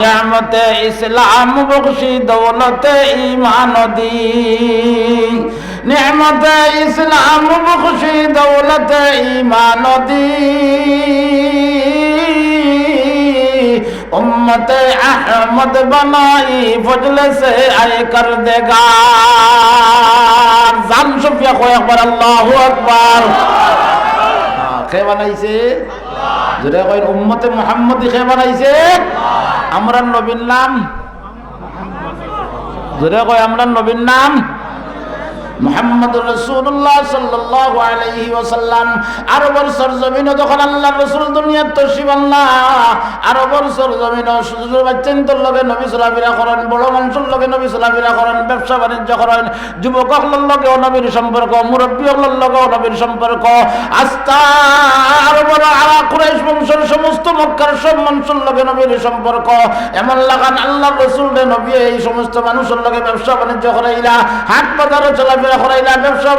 রহমতে ইসলাম বখশি দৌলতে ইমান দি নিহমতে ইসলাম বখশি দৌলতে ইমান দি امت احمد بنائی فضل سے اے کر دے گا زن شفیہ خوی اکبر اللہ اکبر خیوہ نہیں سے যেটা কয় উম্মতে মোহাম্মদ কে বানাইছে? আমরা নবীর নাম? যেটা কয় আমরা নবীর নাম? মোহাম্মদ রসুল্লাহ সাল্লাল্লাহু আলাইহি ওয়াসাল্লাম। আরবের সরজমিন যখন আল্লাহ রসুল দুনিয়ার আল্লাহ আরবের সরজমিন সুযোগ বাচ্চেন তোর লগে নবী চলাফেরা করেন বড় মানুষের লগে নবী চলাফেরা করেন ব্যবসা বাণিজ্য করেন, যুবক হকলের লগেও নবীর সম্পর্ক, মুরব্বী হকলের লগেও নবীর সম্পর্ক। আস্থা, আরা কুরাইশ বংশের সমস্ত মক্কার সব মানুষের লগে নবীর সম্পর্ক। এমন লাগান আল্লাহ রসুল নবী এই সমস্ত মানুষের লগে ব্যবসা বাণিজ্য করাইলা, হাট বাজারও চলাফেরা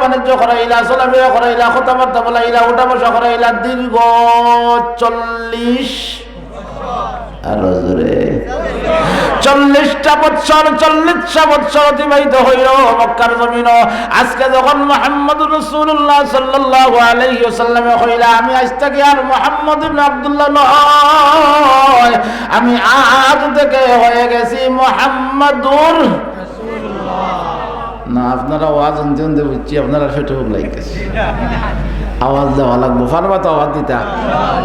বাণিজ্য চল্লিশ চল্লিশটা অতিবাহিত হইল মক্কার জমিন আজকে যখন মোহাম্মদ রসুল্লাহ সাল্লাহ হইলা, আমি আজ থেকে আর মোহাম্মদ আব্দুল্লাহ নয়, আমি আজ থেকে হয়ে গেছি মোহাম্মদুর না, আপনারা আওয়াজ আনতে আনতে বুঝছি, আপনারা ফেটে হোক লাগতেছে। আওয়াজ দেওয়া লাগবো। পারবা তো আওয়াজ দিতা?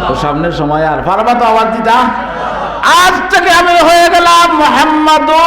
তো সামনের সময় আর পারবা তো আওয়াজ দিতা? আজ থেকে আমি হয়ে গেলাম মোহাম্মদুর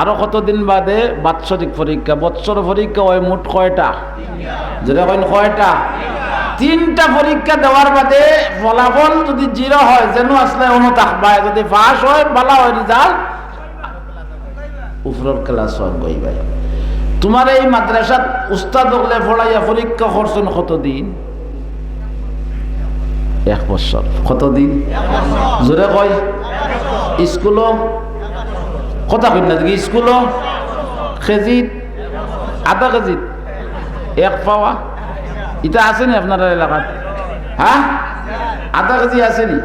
আরও কতদিন বাদে বাৎসরিক পরীক্ষা? বৎসর পরীক্ষা হয় মোট কয়টা? যেটা কইন কয়টা? তিনটা পরীক্ষা দেওয়ার বাদে ফলাফল যদি জিরো হয়, যেন আসলে অনু থাকবায় যদি পাস হয় ভালো হয় রেজাল্ট উপরের ক্লাস হয় গই ভাই তোমার এই মাদ্রাসাত উস্তাদ হলে পড়াইয়া পরীক্ষা করছেন কতদিন? এক বছর কতদিন? জোরে কয় স্কুলও কথা কই না স্কুলও কেজিত আধা কেজিত এক পাওয়া। এটা আছে নি আপনার এলাকাত? হ্যাঁ? আধা কেজি আছে নি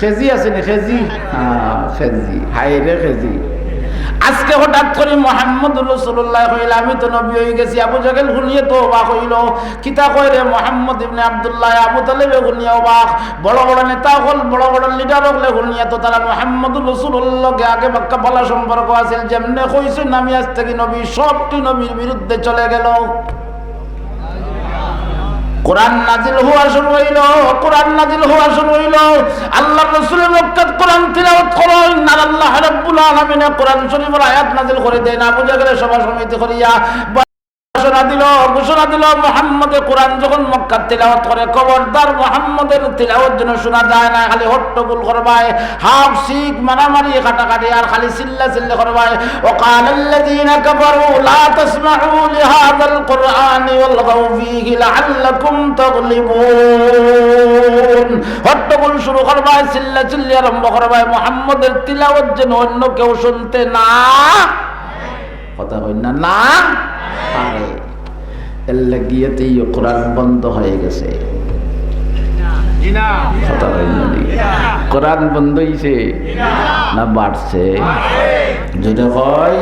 কেজি আছে নি কেজি হ্যাঁ কেজি হাই আজকে হঠাৎ করে মোহাম্মদ রসুল্লাহ হইল, আমি তো নবী হয়ে গেছি, আবু জগেল শুনিয়ে তো অবাক হইল। কিতা কই রে মোহাম্মদ ইবনে আবদুল্লাহ, আবু তালেবে শুনিয়ে অবাক। বড় বড় নেতা হল, বড় বড় লিডার হলে শুনিয়ে তো তারা মোহাম্মদ রসুল্লাহকে আগে বাক্কা বলা সম্পর্ক আছে যেমনে কইছেন আমি আজ থেকে নবী, সবটি নবীর বিরুদ্ধে চলে গেল। কোরআন নাজিল হওয়া শুরু হইল, কোরআন নাজিল হওয়া শুরু হইল। আল্লাহ রাসূলের মক্কাত কোরআন তিলাওয়াত করেন, আর আল্লাহ রাব্বুল আলামিন কোরআন শরীফের আয়াত নাজিল করে দেন। আবু জাগরে সভা সমিতি করিয়া ঘোষণা দিল ঘোষণা দিল, মোহাম্মদে কোরআন যখন মক্কার তিলাওয়াত করে, খবরদার মোহাম্মদের তিলাওয়াত যেন শোনা যায় না, খালি হট্টগোল করবায়, হাফ শিখ মারামারি কাটাকাটি আর খালি চিল্লা চিল্লা করবায়। ও কালাল্লাযীনা কাফারু, লা তাসমাউ লাআল্লাকুম তাগলিবুন। হট্টগোল শুরু করবায়, চিল্লা চিল্লি আরম্ভ করবায়, মোহাম্মদের তিলাওয়াত যেন অন্য কেউ শুনতে না, কথা হইনা না। পারে এর লাগিয়েতেই বন্ধ হয়ে গেছে? কোরআন বন্ধ হইছে না বাড়ছে? যদি হয়,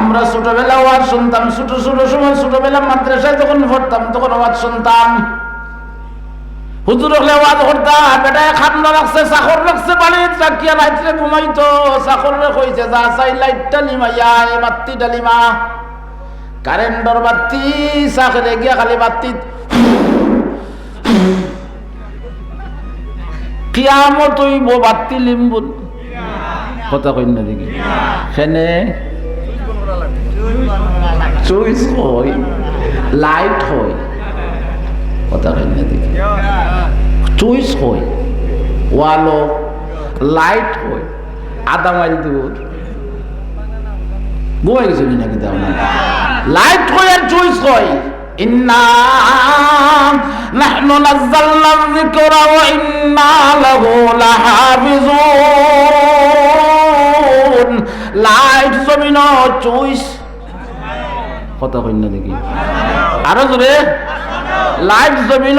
আমরা ছোটবেলা ওয়াজ শুনতাম, ছোট ছোট সময় ছোটবেলা মাদ্রাসায় যখন পড়তাম, তখন ওয়াজ শুনতাম। হুজুর হলে ওয়াজ করতা বেটায় খান্না রাখছে চাকর রাখছে বাড়ির চাকিয়া রাত্রে ঘুমাইতো, চাকরে কইছে, যা চাই লাইটটা লিমাইয়া এ বাত্তিটা লিমা কারেন্টর বাতি, চাকরে গিয়া খালি বাতি। কিয়ামত হইব, বাতি লিম্বুল। কথা কই না দেখি। সেনে চুইস হয়, লাইট হয়। কথা কই না দেখি। চুইস হয় ওয়ালো লাইট হয়। আধা মাইল দূর। ঘুমাই গেছিল নাকি তাও না লাইট হয় আর চুইস হয় ইন্না লাইট জমিন কথা কই আরও জোরে লাইট জমিন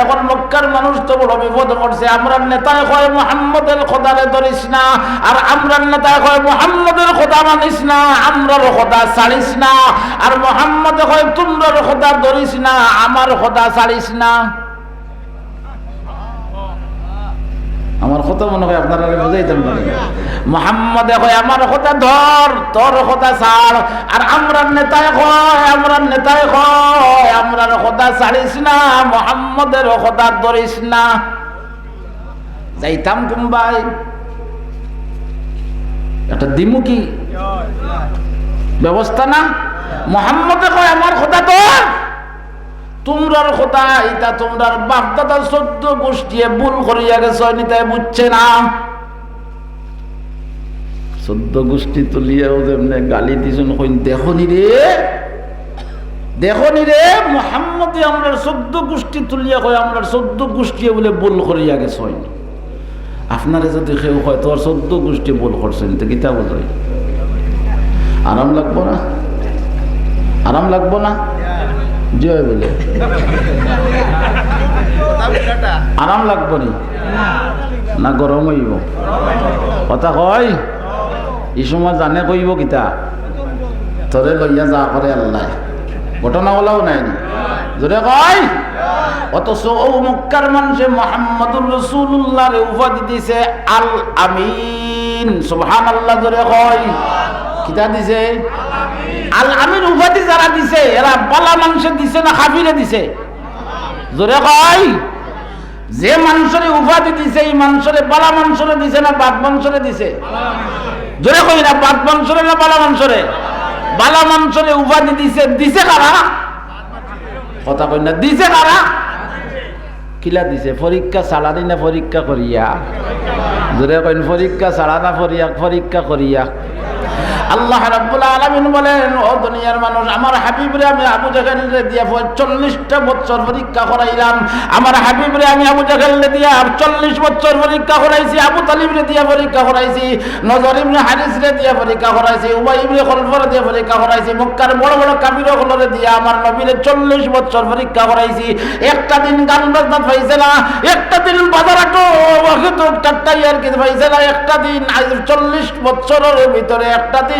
এখন মক্কার মানুষ তো বড় বিপদ করছে আমরা নেতায় কয় মোহাম্মদের খোদারে ধরিস না। আর আমরা নেতায় কয় মোহাম্মদের খোদা মানিস না। আমরার খোদা ছাড়িস না। আর মোহাম্মদ কয় তোমরার খোদা ধরিস না। আমার খোদা ছাড়িস না। আমার কথা মনে হয় আপনারা বুঝাইতেন পারেন মোহাম্মদে কয়, আমার কথা ধর, তোর কথা ছাড়, আর আমরার নেতায় কয়, আমরার নেতায় কয়, আমরার কথা ছাড়িস না, মোহাম্মদের কথা ধরিস না। যাইতাম কুম্বাই একটা ব্যবস্থা না? মোহাম্মদে কয়, আমার কথা ধর তোমরার কথা এটা তোমরার বাপ দাদা চোদ্দ গোষ্ঠীয়ে ভুল করিয়া গেছ, নিতাই বুঝছে না। চোদ্দ গোষ্ঠী তুলিয়াও যেমনে গালি দিছুন, কইন, দেখনি রে দেখনি রে, মোহাম্মদে আমরা চোদ্দ গোষ্ঠী তুলিয়া কয় আমরা চোদ্দ গোষ্ঠীয়ে বলে ভুল করিয়া গেছ আপনারে যদি কেউ কয়, তোর চোদ্দ গোষ্ঠী ভুল করছেন তো কিতা বোঝাই আরাম লাগবো না? আরাম লাগবো না? জয় বলে। আরাম লাগবো নি? না গরম হইব। কথা কয়? এই সময় জানে কইব কিতা? তোরে লইয়া যা করে আল্লাহ। ঘটনা বলাও নাই যদি কয়? অথচ ও মক্কার মানুষে মোহাম্মদুর রসুল্লাহর উপাধি দিছে আল আমিন। সুবহান আল্লাহ ধরে কয়। কিতা দিছে? আল আমিন উপাধি যারা দিছে, এরা বালা মানুষে দিছে না খাবিরে দিছে? জোরে কয়। যে মানুষের উপাধি দিছে, এই মানুষের বালা মানুষরে দিছে না বাদ মানুষরে দিছে? জোরে কই না বাদ মানুষরে না বালা মানুষরে বালা মানুষরে উপাধি দিছে দিছে কারা? কথা কই না, দিছে কারা? কিলা দিছে পরীক্ষা সালাদি না পরীক্ষা করিয়া? জোরে কইন পরীক্ষা সালা না পরীক্ষা করিয়া। আল্লাহ রাব্বুল আলামিন বলেন, ও দুনিয়ার মানুষ, আমার হাবিবরে আমি আবু জাহেলরে দিয়া চল্লিশটা বছর পরীক্ষা করাইলাম। আমার হাবিবরে আমি আবু জাহেলরে দিয়া চল্লিশ বছর পরীক্ষা করাইছি, আবু তালিবরে দিয়া পরীক্ষা করাইছি, নজর ইবনে হারিসরে দিয়া পরীক্ষা করাইছি, উবাই ইবনে খলফরে দিয়া পরীক্ষা করাইছি, মক্কার বড় বড় কাবির হলরে দিয়া আমার নবীরে চল্লিশ বছর পরীক্ষা করাইছি। একটা দিন গান বাজনা পাইছে না একটা দিন বাজার আটো চারটাই আর কি পাইছে না একটা দিন চল্লিশ বছরের ভিতরে একটা দিন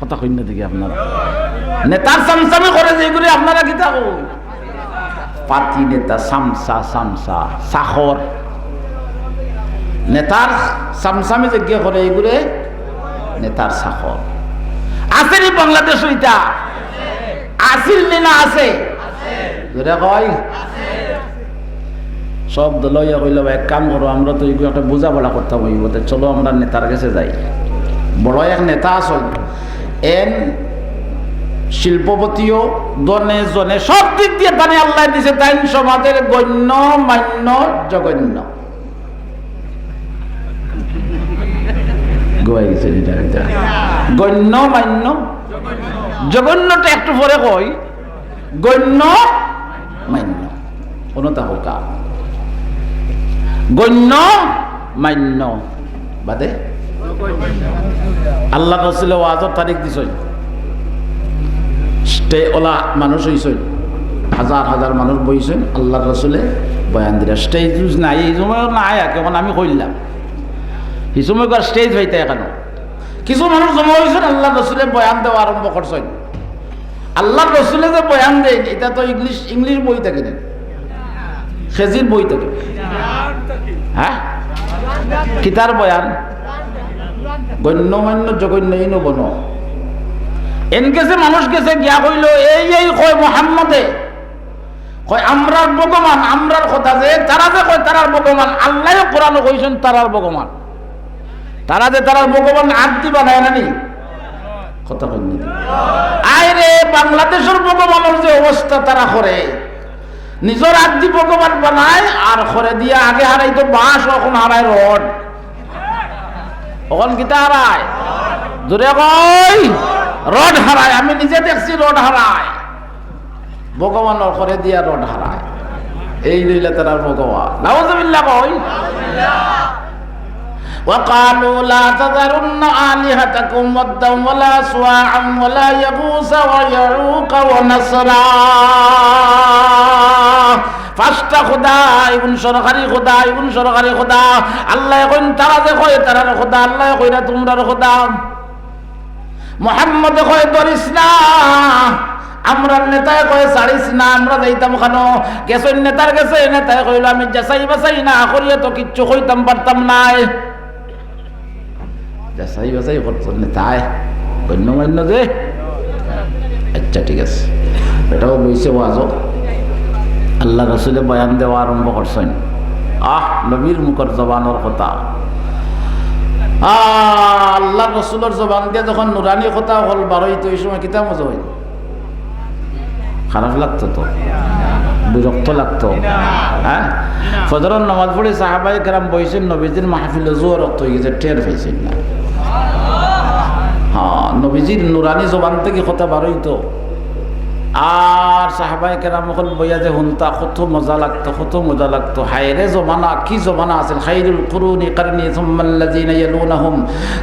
কথা কই না দেখি আপনারা। নেতার সামসামি করে যে এগুলি আপনারা কিতা কই? পাতি নেতা সামসা সামসা সাখর নেতার সামসামি যে গিয়ে করে এগুলো নেতার সাখর আছে নি বাংলাদেশ ওইটা আসিল নি আছে? কয়। সব দলইয়া কইল এক কাম করো আমরা তো এগুলো একটা বোঝাপড়া করতাম হইব। চলো, আমরা নেতার কাছে যাই। বড় এক নেতা আসল এন, শিল্পপতিও দনে জনে, সব দিক দিয়ে তানে আল্লাহ দিছে তাই সমাজের গণ্য, মান্য এটা গণ্য, মান্য। জঘন্যটা একটু পরে কই। গণ্য, মান্য। হোকা। গণ্য, মান্য। বাদে আল্লাহ রসুল ওয়াজর তারিখ দিছই। স্টে ওলা মানুষ হইছই। হাজার হাজার মানুষ বইছেন আল্লাহ রসুলে বয়ান দিলা স্টেজ নাই, এই সময় নাই কেমন আমি কইলাম। এই সময় স্টেজ হইতে এখানে কিছু মানুষ জমা হয়েছেন আল্লাহ রসুলে বয়ান দেওয়া আরম্ভ করছেন। আল্লাহ রসুলে যে বয়ান দেন, এটা তো ইংলিশ ইংলিশ বই থাকে না খেজির বই থাকে। হ্যাঁ? কিতার বয়ান? গণ্যমান্য জগন্যহীন বন এন গেছে মানুষ গেছে, গিয়া কইল, এই এই, কয় মোহাম্মদে, কয় আমরার ভগবান, আমরার কথা যে, তারা যে কয় তারার ভগবান আল্লাহ কোরআন কইছেন তারার ভগবান। তারা যে তারার ভগবান আদি বানায় নানি? কথা কইনি আয় রে বাংলাদেশের ভগবানের যে অবস্থা তারা করে। নিজের আদি ভগবান বানায়, আর করে দিয়ে আগে হারাই তো বাঁশ, এখন হারায় রড। এখন কিতা হারায় জোরে কই রড হারায় আমি নিজে দেখছি রড হারায় ভগবানের করে দিয়া রড হারায় এই লইলে তারা ভগবান নাউজুবিল্লাহ কই وقالوا لا تذرن آلهتكم ودا ولا سواعا ولا يغوث ويعوق ونصرا পাঁচটা খোদা এগুন সরকারি খোদা এগুন সরকারি খোদা আল্লাহ এখন তারা যে কয় তারার খোদা আল্লাহ কইরা তোমরার খোদা মোহাম্মদ কয় ধরিস না আমরা নেতায় কয়ে ছাড়িস না আমরা যাইতাম খানো গেছেন নেতার গেছে নেতায় কইল আমি যাচাই বাছাই না করিয়ে তো কিচ্ছু কইতাম পারতাম নাই যাচাই বাছাই করতো নেতায় গণ্যমান্য যে আচ্ছা ঠিক আছে। এটাও বইছে ওয়াজও আল্লাহ রসুলে বয়ান দেওয়া আরম্ভ করছেন। আহ, নবীর মুখর জবানোর কথা। আল্লাহ রসুলের জবান দিয়ে যখন নুরানি কথা হল, বারোই তো এই সময় কিতাব মজা হইল খারাপ লাগতো তো? বিরক্ত লাগতো? হ্যাঁ? ফজরের নামাজ পড়ে সাহাবাই কেরাম বইছেন, নবীজির মাহফিলে জোর রক্ত হয়ে গেছে, টের পাইছেন না। হ্যাঁ নবীজির নুরানি জবান থেকে কথা বারোই তো আর সাহাবাই কেরাম হল বইয়া যে হুনতা, কত মজা লাগতো, কত মজা লাগতো। হায়রে জমানা, কি জমানা আছিল? খাইরুল কুরুনি কারনি সুম্মাল্লাযিনা ইয়ালুনাহুম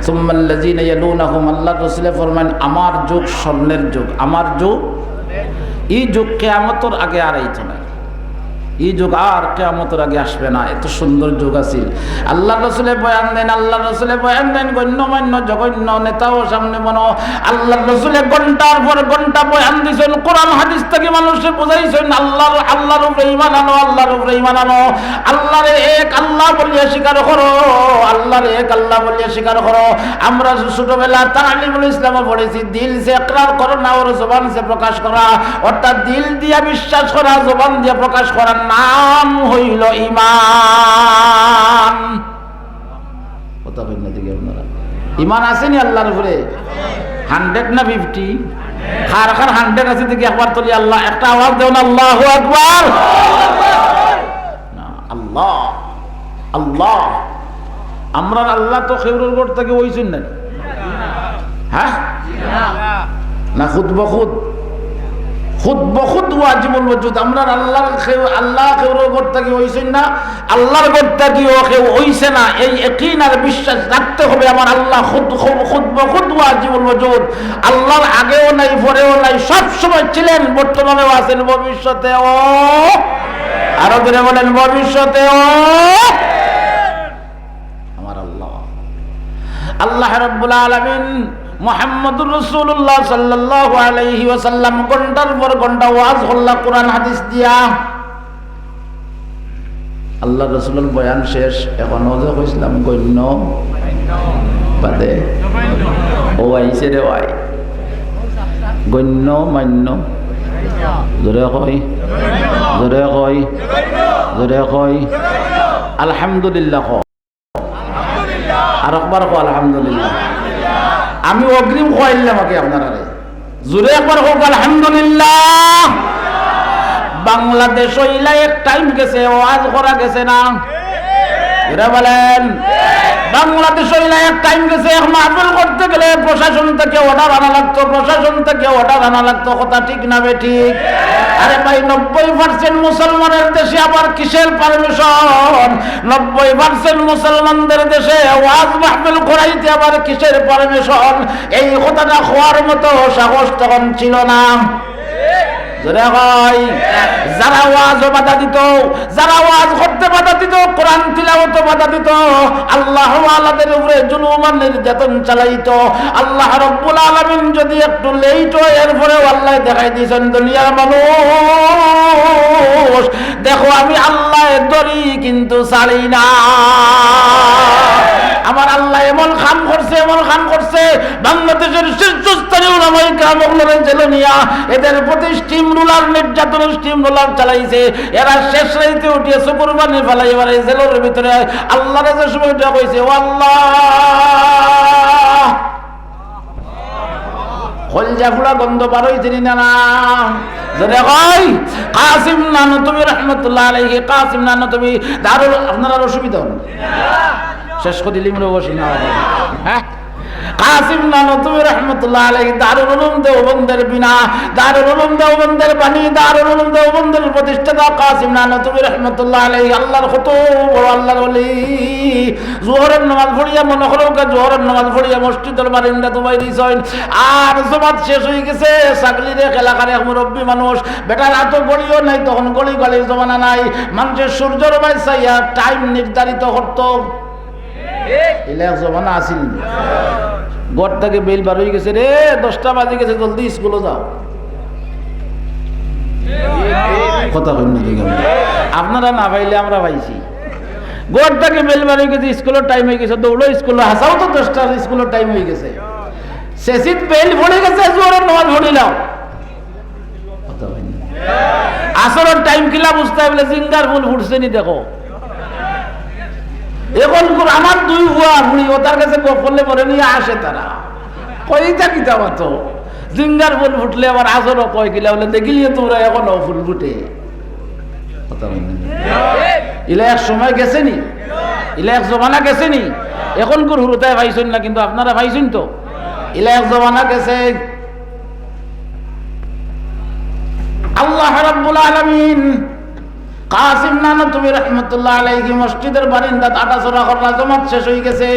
সুম্মাল্লাযিনা ইয়ালুনাহুম। আল্লাহ রাসূল ফরমান আমার যুগ স্বর্ণের যুগ, আমার যুগ, এই যুগ কেয়ামতর আগে আর আইতো না। এই যুগ আর কেয়ামতের আগে আসবে না। এত সুন্দর যুগ আছিল আল্লাহ রসুলে বয়ান দেন আল্লাহ রসুলে বয়ান দেন, গণ্যমান্য জঘন্য নেতাও সামনে মনো আল্লাহ রসুলে ঘণ্টার পর ঘণ্টা বয়ান দিছেন, কোরআন হাদিস থেকে মানুষে বুঝাইছেন, আল্লাহর আল্লাহর উপরে ইমান আনো, আল্লাহর উপরে ইমান আনো। আল্লাহরে এক, আল্লাহ বলিয়া স্বীকার করো, আল্লাহরে এক, আল্লাহ বলিয়া স্বীকার করো। আমরা ছোটবেলা তালিমুল ইসলামে পড়েছি, দিল সে একরার করো না ওর জবান সে প্রকাশ করা। অর্থাৎ দিল দিয়া বিশ্বাস করা, জবান দিয়া প্রকাশ করার নাম হইল ইমান কথা কই না আপনারা? ইমান আল্লাহর উপরে? হান্ড্রেড না ফিফটি? খার খার হান্ড্রেড আছে দেখি একবার তুলি আল্লাহ। একটা আওয়াজ দেও না আল্লাহ একবার আল্লাহ আল্লাহ। আমরা আল্লাহ তো খেউরের গড় থেকে ওইছেন না হ্যাঁ? না খুদ বখুদ খুদ বহুত ওয়াজিবুল ওয়াজুদ আমরা আল্লাহর আল্লাহ খেউর ঘর থেকে হইছেন না? আল্লাহর ঘর থেকেও কেউ হইছে না? এই একইন আর বিশ্বাস রাখতে হবে আমার আল্লাহ খুদ খুদ বহুত ওয়াজিবুল ওয়াজুদ আল্লাহর আগেও নাই, পরেও নাই, সব সময় ছিলেন, বর্তমানেও আছেন, ভবিষ্যতেও আরও ধরে বলেন, ভবিষ্যতেও আমার আল্লাহ। আল্লাহ রাব্বুল আলামিন মোহাম্মদুর রসুল্লাহ সাল্লাহ আলাইহি ওয়াসাল্লাম, ঘণ্টার পর ঘণ্টা ওয়াজ হল্লা, কোরআন, হাদিস দিয়া। আল্লাহ রসুলের বয়ান শেষ, এখনও যে কইছিলাম, গণ্য বাদে। ও আইছে রে আই গণ্য, মান্য। জোরে কয় জোরে কয় জোরে কয় আলহামদুলিল্লাহ আর একবার কো, আলহামদুলিল্লাহ। আমি অগ্রিম খাইলাম আগে আপনারা জোরে একবার হোক, আলহামদুলিল্লাহ। বাংলাদেশ ইলা এক টাইম গেছে, ওয়াজ করা গেছে না? বলেন। প্রশাসন থেকে লাগতো, প্রশাসন থেকে লাগতো, কথা ঠিক না বে ঠিক? আরে ভাই, নব্বই মুসলমানের দেশে আবার কিসের পারমিশন নব্বই মুসলমানদের দেশে ওয়াজ মাহফিল করাইতে আবার কিসের পারমিশন এই কথাটা হওয়ার মতো সাহস তখন ছিল না। জোরে হয় যারা ওয়াজ বাধা দিত, যারা ওয়াজ করতে বাধা দিত, কোরআন তিলাওয়াতে বাধা দিত, আল্লাহ আলাদের উপরে জুলুম আর নির্যাতন চালাইতো। আল্লাহ রব্বুল আলামিন যদি একটু লেট হয় এরপরে আল্লাহ দেখাই দিয়েছেন, দুনিয়ার মানুষ, দেখো আমি আল্লাহ দরি কিন্তু ছাড়ি না। আমার আল্লাহ এমন খাম করছে, এমন খাম করছে। বাংলাদেশের শীর্ষস্থানীয় ওলামাই কামগুলোর জেলনিয়া এদের প্রতি স্টিম রুলার নির্যাতন স্টিম রুলার চালাইছে। এরা শেষ রাইতে উঠিয়ে শুকুরবানি ফেলাই এবার এই জেলের ভিতরে আল্লাহ যে সময়টা কইছে, ও আল্লাহ! কলজা ফুলা গন্ধ বার হইছে না না যদি কই? কাসিম নানো তুমি তুমি অসুবিধা শেষ করে দিলি, মনে বসি না। হ্যাঁ? প্রতিষ্ঠাতা জোহরের মনে জোহরের আর শেষ হয়ে গেছে করে মুরব্বী মানুষ। বেটার এত গড়িও নাই, তখন গলির জমানা নাই। মানুষের সূর্যর বাই টাইম নির্ধারিত করতো। ঘর থেকে বেল বার হয়ে গেছে রে, দশটা বাজে গেছে, জলদি স্কুলে যাও। কথা। আপনারা না আমরা থেকে বেল গেছে টাইম গেছে টাইম গেছে। গেছে আসরের টাইম কিলা বুঝতে বলে জিঙ্গার ফুল ফুটছে নি, দেখো। এখন আমার দুই হুয়া বুড়ি ও তার কাছে করলে পরে নিয়ে আসে তারা। কইতা কিতা মাতো জিঙ্গার ফুল ফুটলে আবার আসরও কয় কিলা? বলে দেখিলি তোমরা এখন ফুল ফুটে। ইলা এক সময় গেছে নি? ইলা এক জমানা গেছে নি? এখন কোন হুরুতায় ভাইছেন না কিন্তু আপনারা ভাইছেন তো? ইলা এক জমানা গেছে। আল্লাহ রাব্বুল আলামিন কাসিম নানা, তুমি রহমতুল্লাহ আলাইহি মসজিদের বারিন্দা, আটা চড়া করা জমাত শেষ হয়ে গেছে।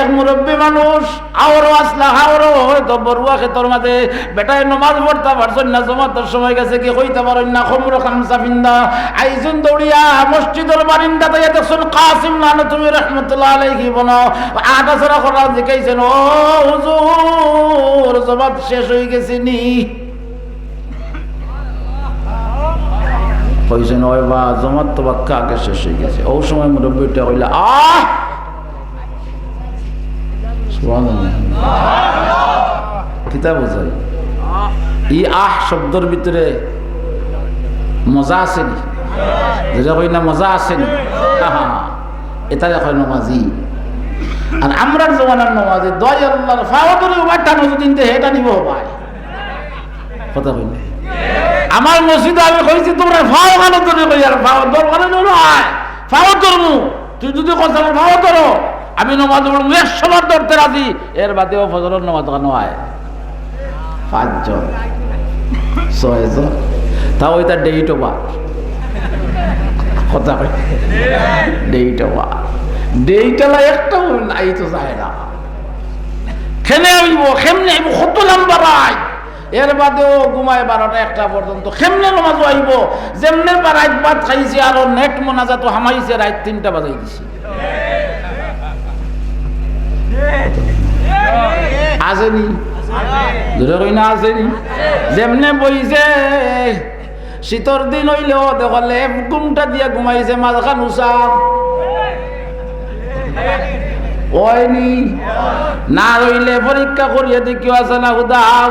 এক মুরব্বী মানুষ আওরো আসলা আওরো হয়তো বড়ুয়া ক্ষেতর মাঝে, বেটায় নমাজ পড়তে পারছেন না জমাতের সময় গেছে, কি কইতে পারেন না, খমর খামসা ফিন্দা। আইজুন দৌড়িয়া মসজিদের বারিন্দা তাই দেখছেন কাসিম নানা, তুমি রহমতুল্লাহ আলাইহি বনো। আটা চড়া করা জিকাইছেন, ও হুজুর জমাত শেষ হয়ে গেছে নি। কইছেন ওই বা জমাত তো বাক্কা আগে শেষ হয়ে গেছে। ও সময় মুরব্বীটা কইলা, আহ! কিতা বোঝাই? ই আহ শব্দর ভিতরে মজা আসেনি যেটা কই না, মজা আসেনি এটা কয় নমাজি। আর আমরার জমানার নমাজি দয় আল্লাহর ফাওয়াতুল উবারটা নজুদিন দে হেটা নিব ভাই। কথা কইলে? আমার মসজিদে আমি কইছি, তোমরা ফাও কেন তুমি কই আর ফাও দরকার নয় ফাও করমু তুই যদি কথা ফাও করো আমি নমাজ পড়ব একশো বার ধরতে রাজি। এর বাদেও ফজরের নমাজ কেন হয় পাঁচজন, ছয়জন। তাও ওইটা ডেইট ওভার কথা ডেইট ওভার ডেইটালা একটা নাই তো যায় না খেলে আইব, কেমনে আইব, কত লম্বা রায় এর বাদেও ঘুমায় বারোটা একটা পর্যন্ত। খেমনে নমাজ আইব যেমনে বা রাত ভাত খাইছে আর নেট মোনাজা তো হামাইছে, রাত তিনটা বাজাই দিছে। আসেনি? যেমনে বইছে, শীতর দিন হইলেও দেখলে ঘুমটা দিয়ে ঘুমাইছে মাঝখান উষা। ওইনি না রইলে পরীক্ষা করিয়ে দেখি আছে না উদাম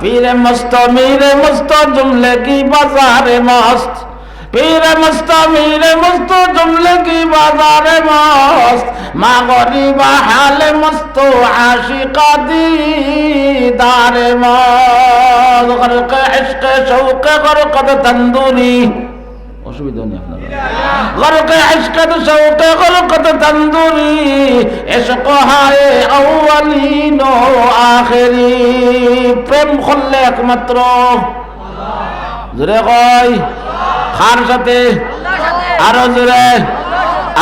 পীরে মস্ত মীরে মস্ত জুমলে কি বাজারে মস্ত? পীরে মস্ত মীরে মস্ত জুমলে কি বাজারে মস্ত? মা গরিবা হালে মস্ত আশিকা দিদারে মস্ত। গরকে ইশকে শৌকে গরকত তন্দুরি। অসুবিধা নেই আপনার গরক ইশকত শৌক গরকত তন্দুরি ইশক হায় আউয়ালিন আখেরি। প্রেম করলে একমাত্র। জোরে কয়। খার সাথে। আরও জোরে।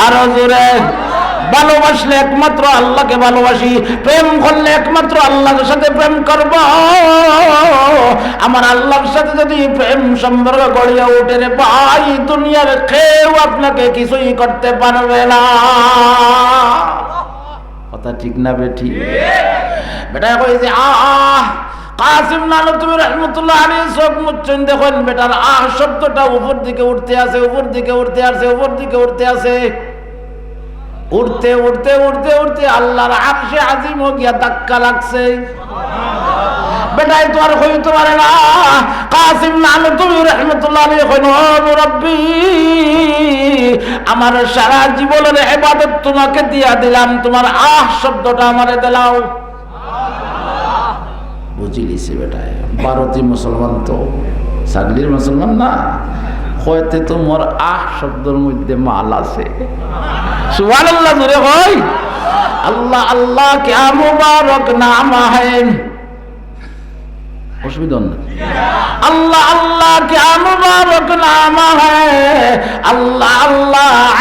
আরও জোরে। ভালোবাসলে একমাত্র আল্লাহকে ভালোবাসি, প্রেম করলে একমাত্র আল্লাহর সাথে প্রেম করব। আমার আল্লাহর সাথে যদি প্রেম সম্পর্ক গড়িয়ে উঠে রে ভাই, দুনিয়ার কেউ আপনাকে কিছুই করতে পারবে না। কথা ঠিক না বেঠি বেটা কই যে, আহ কাসিম নানু তুমি রহমতুল্লাহ আলী সব মুচ্ছেন দেখুন বেটার, আহ, শব্দটা উপর দিকে উঠতে আছে, উপর দিকে উঠতে আছে, উপর দিকে উঠতে আছে। উঠতে উঠতে উঠতে উঠতে আল্লাহর আরশে আজিম গিয়া ধাক্কা লাগছে। বেটাই কাসিম তুমি আমার সারা জীবনের ইবাদত তোমাকে দিয়া দিলাম, তোমার আহ শব্দটা আমারে দিলাও বুঝিলিছে বেটায় ভারতীয় মুসলমান তো সাগলির মুসলমান না? হয়তো তোমার আহ শব্দের মধ্যে মাল আছে। সুবান আল্লাহ আল্লাহ আল্লাহ কে মুবারক নাম আল্লাহ আল্লাহ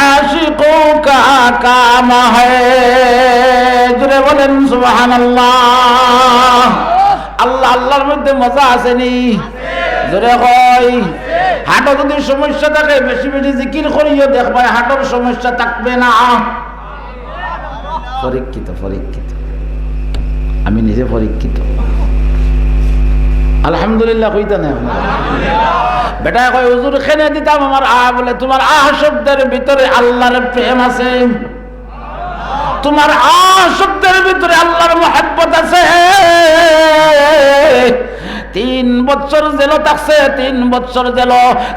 কা বলেন সুবাহান আল্লাহ, আল্লাহর মধ্যে মজা আসেনি জোরে হয় হাঁটো যদি সমস্যা থাকে, বেশি বেশি জিকির করিও, দেখবা হাঁটোর সমস্যা থাকবে না। পরীক্ষিত পরীক্ষিত। আমি নিজে পরীক্ষিত। আলহামদুলিল্লাহ, কইতা না বেটা কয়, হুজুর খেনে দিতাম আমার আহ বলে, তোমার আহ শব্দের ভিতরে আল্লাহর প্রেম আছে। তোমার আহ শব্দের ভিতরে আল্লাহর মহাব্বত আছে। তিন বছর জেল থাকছে তিন বছর জেল।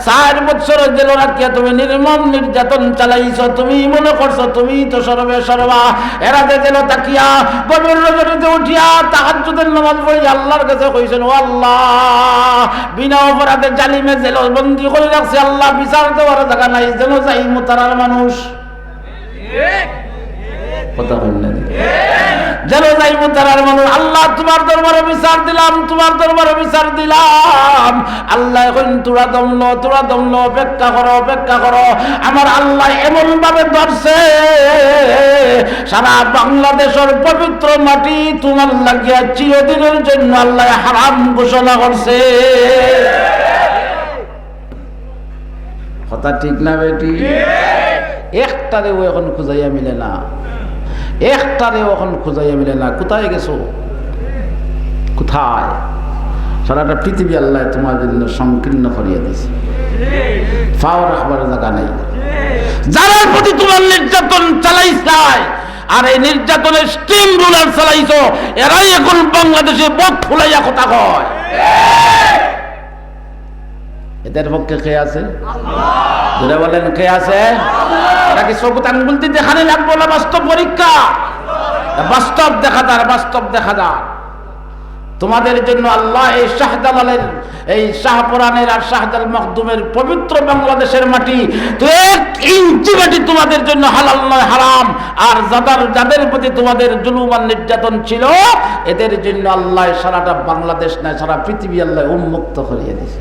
চার বছর জেল রাখিয়া তুমি নির্মম নির্যাতন চালাইছো, তুমি মনে করছ তুমি তো সর্বে সর্বা। এরাতে জেল তাকিয়া গভীর রজনীতে উঠিয়া তাহাজ্জুদের নামাজ পড়ি আল্লাহর কাছে কইছেন, ও আল্লাহ, বিনা অপরাধে জালিমে জেল বন্দি করে রাখছে, আল্লাহ বিচার দেওয়ার জায়গা নাই, যেন যাই মোতারার মানুষ। আল্লাহ বিচার দিলাম, তোমার বিচার দিলাম। আল্লাহ তোরা তোরা আমার আল্লাহ সারা পবিত্র মাটি তোমার লাগিয়া চিরদিনের জন্য আল্লাহ হারাম ঘোষণা করছে। কথা ঠিক না বেটি? একটারেও এখন খুঁজাইয়া মিলে না। একটারেও এখন খুঁজাইয়া মিলে না, কোথায় গেছো? কোথায়? সারাটা পৃথিবী আল্লাহ তোমার জন্য সংকীর্ণ করিয়া দিছে ফাও রাখবার জায়গা নেই। যারা প্রতি তোমার নির্যাতন চালাইছ নাই আর এই নির্যাতনের স্টিম রুলার চালাইছো, এরাই এখন বাংলাদেশে বক ফুলাইয়া কথা কয়। এদের পক্ষে কে আছে? ধরে বলেন, কে আছে? এরা কি সবুত আঙ্গুল দেখানে লাগবো না বাস্তব পরীক্ষা? বাস্তব দেখা যার বাস্তব দেখা যার তোমাদের জন্য আল্লাহ এই শাহজালালের এই শাহপুরানের আর শাহজাল মখদুমের পবিত্র বাংলাদেশের মাটি তো এক ইঞ্চি মাটি তোমাদের জন্য হালাল নয়, হারাম। আর যাদের যাদের প্রতি তোমাদের জুলুম আর নির্যাতন ছিল, এদের জন্য আল্লাহ সারাটা বাংলাদেশ নয়, সারা পৃথিবী আল্লাহ উন্মুক্ত করিয়ে দিয়েছে।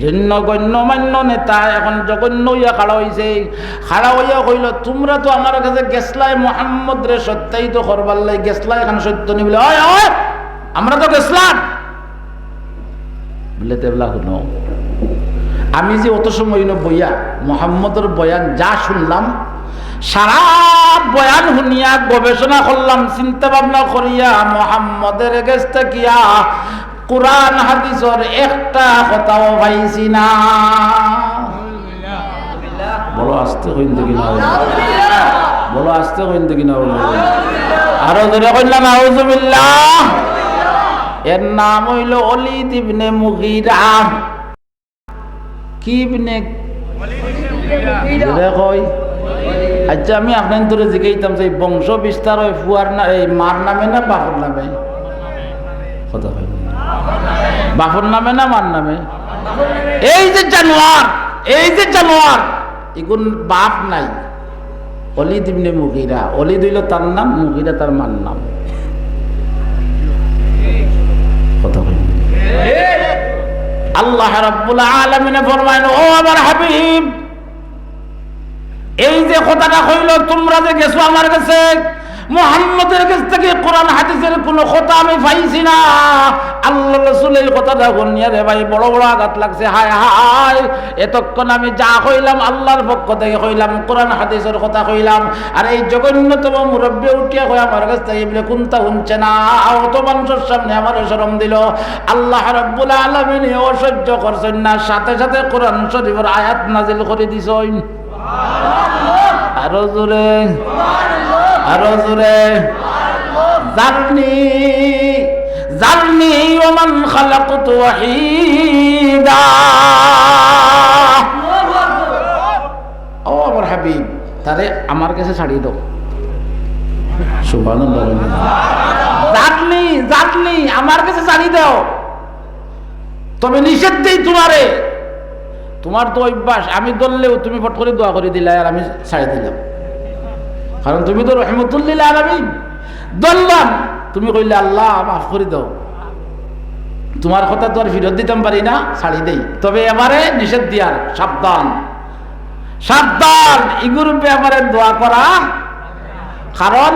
ভিন্ন গণ্যমান্য নেতা, এখন জঘন্য হইয়া খাড়া হইছে। খাড়া হইয়া কইল, তোমরা তো আমার কাছে গেছলাই মোহাম্মদ রে সত্যাই তো করবার লাই, গেছলাই এখন সত্য নি বলে ওই আমরা তো গেছলাম। বলে, দেবলা, শুনো, আমি যে অত সময় বইয়া, মোহাম্মদের বয়ান যা শুনলাম, সারা বয়ান শুনিয়া গবেষণা করলাম চিন্তা ভাবনা করিয়া, মোহাম্মদের গেছতে কিয়া কোরআন, হাদিসর একটা কথাও পাইছি না। বলো, আসতে কইন দেখি না বলো। আসতে কইন দেখি না আরও ধরে কইলাম আউজুবিল্লাহ এর নাম হইল অলিদ ইবনে মুগিরা। কি ইবনে কই। আচ্ছা আমি আপনার ধরে জিজ্ঞাইতাম যে বংশ বিস্তার হয় ফুয়ার না এই মার নামে না বাপর নামে। কথা হয় বাপর নামে না মার নামে? এই যে জানোয়ার, এই যে জানোয়ার, এগুন বাপ নাই। অলিদ ইবনে মুগিরা, অলিদ হইল তার নাম, মুগিরা তার মার নাম। আল্লাহ এই যে কথাটা কইল, তোমরা যে গেছো আমার কাছে মোহাম্মদের কাছ থেকে কোরআন হাদিসের কোনো কথা আমি পাইছি না। আল্লাহ রসুল এই কথাটা শুনিয়া রে ভাই বড় বড় আঘাত লাগছে। হায় হায় এতক্ষণ আমি যা কইলাম আল্লাহর পক্ষ থেকে কইলাম কোরআন হাদিসের কথা কইলাম। আর এই জঘন্যতম মুরব্বী উঠিয়া কই আমার কাছ থেকে বলে কোনটা শুনছে না। অত মানুষের সামনে আমার শরম দিল। আল্লাহ রব্বুল আলমিন অসহ্য করছেন না। সাথে সাথে কোরআন শরীফের আয়াত নাজিল করে দিছইন আরও জোরে। আরও জোরে। জারনি জারনি ওমান খালাকতু ওয়াহিদা। ও আমার হাবিব, তারে আমার কাছে ছাড়িয়ে দাও। সুবহানাল্লাহ। জারনি জারনি আমার কাছে ছাড়িয়ে দাও। তবে নিষেধ দেই তোমারে। তোমার তো অভ্যাস, আমি ধরলেও তুমি ফট করে দোয়া করে দিলে আর আমি ছাড়ি দিলাম। কারণ তুমি তো রহমতুল্লিল্লা আলামিন। দললাম তুমি কইলে, আল্লাহ, মাফ করে দাও। তোমার কথা তো আর ফিরত দিতাম পারি না, ছাড়ি দেই। তবে এবারে নিষেধ দিয়ার, সাবধান। সাবধান ইগুর ব্যাপারে দোয়া করা। কারণ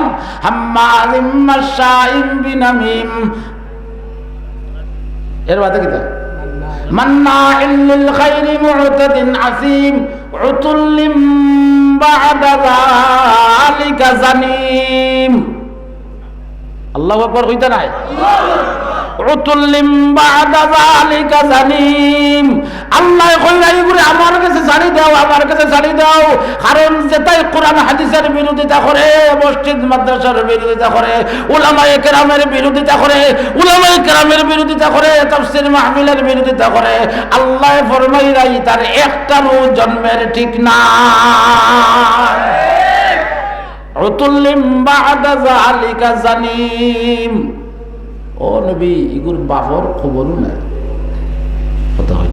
এর বাদে কি মান্না ইল্লিল খাইরি মুতাদিন আসিম উতুল্লিম আল্লাহ আকবর হইতে নাই? উতুল্লিম বাদা যালিকা জানিম। আল্লাহ কইরা এগুলো আমার কাছে ছাড়ি দাও, আমার কাছে ছাড়ি দাও। কারণ যেটাই কোরআন হাদিসের বিরোধিতা করে, মসজিদ, মাদ্রাসার বিরোধিতা করে, উলামায়ে কেরামের বিরোধিতা করে, উলামায়ে কেরামের বিরোধিতা করে, তাফসীর মাহফিলের বিরোধিতা করে। আল্লাহ ফরমাই রাই, তার একটারও জন্মের ঠিক না উতুল্লিম বাদা যালিকা জানিম। ও নবী ইগুর বাপর খবরও নাই। কথা হয়